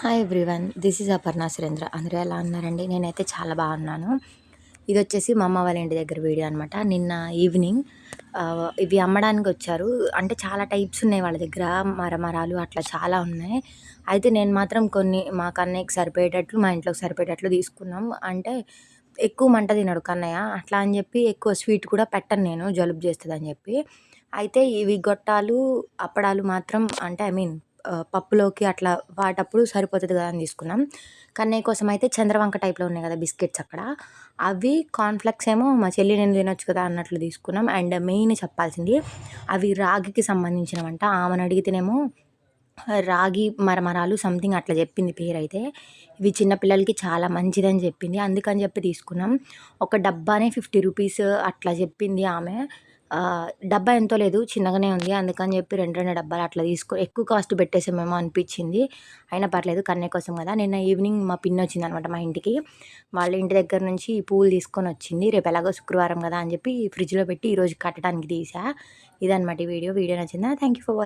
Hi everyone this is Aparna Surendra అందరూ ఎలా ఉన్నారండి? నేనైతే చాలా బాగున్నాను. ఇది వచ్చేసి మా అమ్మ వాళ్ళ ఇంటి దగ్గర వీడియో అనమాట నిన్న ఈవినింగ్ ఇవి అమ్మడానికి వచ్చారు. అంటే చాలా టైప్స్ ఉన్నాయి వాళ్ళ దగ్గర. మరమరాలు అట్లా చాలా ఉన్నాయి. అయితే నేను మాత్రం కొన్ని మా కన్నయ్యకి సరిపోయేటట్లు మా ఇంట్లోకి సరిపోయేటట్లు తీసుకున్నాం. అంటే ఎక్కువ మంట తినడు కన్నయ్య. అట్లా అని చెప్పి ఎక్కువ స్వీట్ కూడా పెట్టను నేను. జలుబు చేస్తుంది అని చెప్పి. అయితే ఇవి గొట్టాలు అప్పడాలు మాత్రం అంటే ఐ మీన్ పప్పులోకి అట్లా వాటప్పుడు సరిపోతుంది కదా అని తీసుకున్నాం. కన్నయ్య కోసం అయితే చంద్రవంక టైప్లో ఉన్నాయి కదా బిస్కెట్స్ అక్కడ. అవి కార్న్ఫ్లెక్స్ ఏమో మా చెల్లి నేను తినొచ్చు కదా అన్నట్లు తీసుకున్నాం. అండ్ మెయిన్ చెప్పాల్సింది అవి రాగికి సంబంధించినవంట. ఆమెను అడిగితేనేమో రాగి మరమరాలు సంథింగ్ అట్లా చెప్పింది పేరు అయితే. ఇవి చిన్నపిల్లలకి చాలా మంచిదని చెప్పింది. అందుకని చెప్పి తీసుకున్నాం. ఒక డబ్బానే ఫిఫ్టీ రూపీస్ అట్లా చెప్పింది ఆమె. డబ్బా ఎంతో లేదు చిన్నగానే ఉంది. అందుకని చెప్పి రెండు రెండు డబ్బాలు అట్లా తీసుకో ఎక్కువ కాస్ట్ పెట్టేసామేమో అనిపించింది. అయినా పర్లేదు కన్నే కోసం కదా. నిన్న ఈవినింగ్ మా పిన్ వచ్చింది అనమాట మా ఇంటికి. వాళ్ళ ఇంటి దగ్గర నుంచి పూలు తీసుకొని వచ్చింది. రేపు ఎలాగో శుక్రవారం కదా అని చెప్పి ఫ్రిడ్జ్లో పెట్టి ఈరోజు కట్టడానికి తీసా. ఇదనమాట వీడియో. వీడియో నచ్చిందా? Thank you for